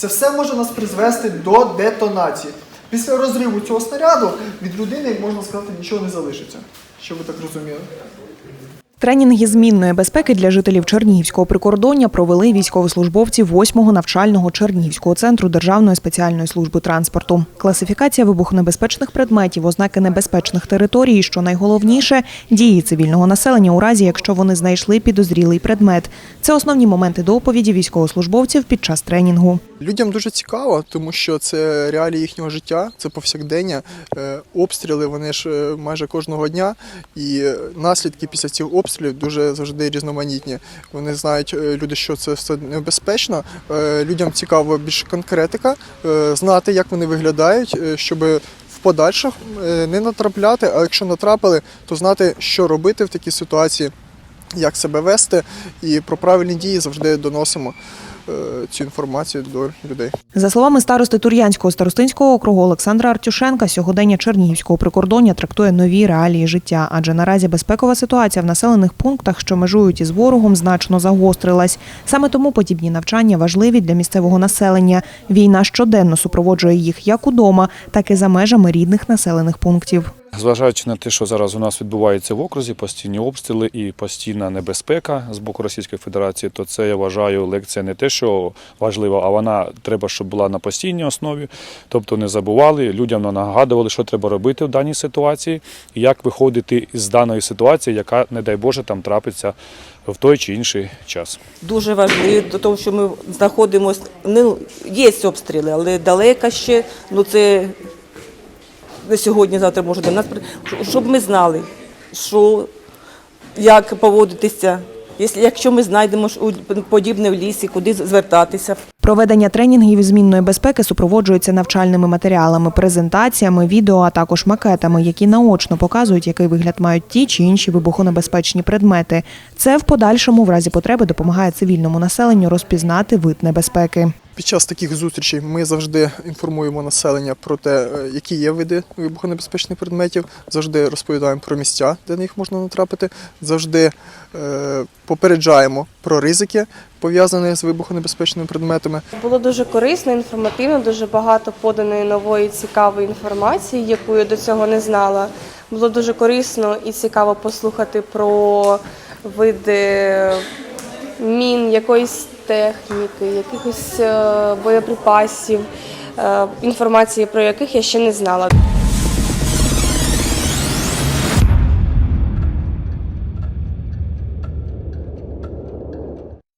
Це все може нас призвести до детонації. Після розриву цього снаряду від людини, можна сказати, нічого не залишиться. Щоб ви так розуміли. Тренінги змінної безпеки для жителів Чернігівського прикордоння провели військовослужбовці 8-го навчального Чернігівського центру Державної спеціальної служби транспорту. Класифікація вибухонебезпечних предметів, ознаки небезпечних територій, що найголовніше дії цивільного населення у разі, якщо вони знайшли підозрілий предмет. Це основні моменти доповіді військовослужбовців під час тренінгу. Людям дуже цікаво, тому що це реалії їхнього життя, це повсякдення. Е, Обстріли вони ж е, майже кожного дня, і е, наслідки після цих обстрілів дуже завжди різноманітні. Вони знають, е, люди, що це все небезпечно. Е, Людям цікаво більше конкретика, е, знати, як вони виглядають, щоб в подальших не натрапляти, а якщо натрапили, то знати, що робити в такій ситуації, як себе вести, і про правильні дії завжди доносимо цю інформацію до людей. За словами старости Тур'янського старостинського округу Олександра Артюшенка, сьогодення Чернігівського прикордоння трактує нові реалії життя, адже наразі безпекова ситуація в населених пунктах, що межують із ворогом, значно загострилась. Саме тому подібні навчання важливі для місцевого населення. Війна щоденно супроводжує їх як удома, так і за межами рідних населених пунктів. Зважаючи на те, що зараз у нас відбувається в окрузі, постійні обстріли і постійна небезпека з боку Російської Федерації, то це я вважаю лекція не те, що важлива, а вона треба, щоб була на постійній основі. Тобто не забували, людям нагадували, що треба робити в даній ситуації, і як виходити з даної ситуації, яка, не дай Боже, там трапиться в той чи інший час. дуже важливі до того, що ми знаходимося. Ну, є обстріли, але далеко ще. Ну це не сьогодні, завтра може до нас щоб ми знали, що як поводитися. Якщо- ми знайдемо подібне в лісі, куди звертатися. Проведення тренінгів змінної безпеки супроводжується навчальними матеріалами, презентаціями, відео, а також макетами, які наочно показують, який вигляд мають ті чи інші вибухонебезпечні предмети. Це в подальшому, в разі потреби, допомагає цивільному населенню розпізнати вид небезпеки. Під час таких зустрічей ми завжди інформуємо населення про те, е, які є види вибухонебезпечних предметів, завжди розповідаємо про місця, де на них можна натрапити, завжди е, попереджаємо про ризики, пов'язані з вибухонебезпечними предметами. Було дуже корисно, інформативно, дуже багато поданої нової цікавої інформації, яку я до цього не знала. Було дуже корисно і цікаво послухати про види мін, якоїсь техніки, якихось е, боєприпасів, е, інформації про яких я ще не знала.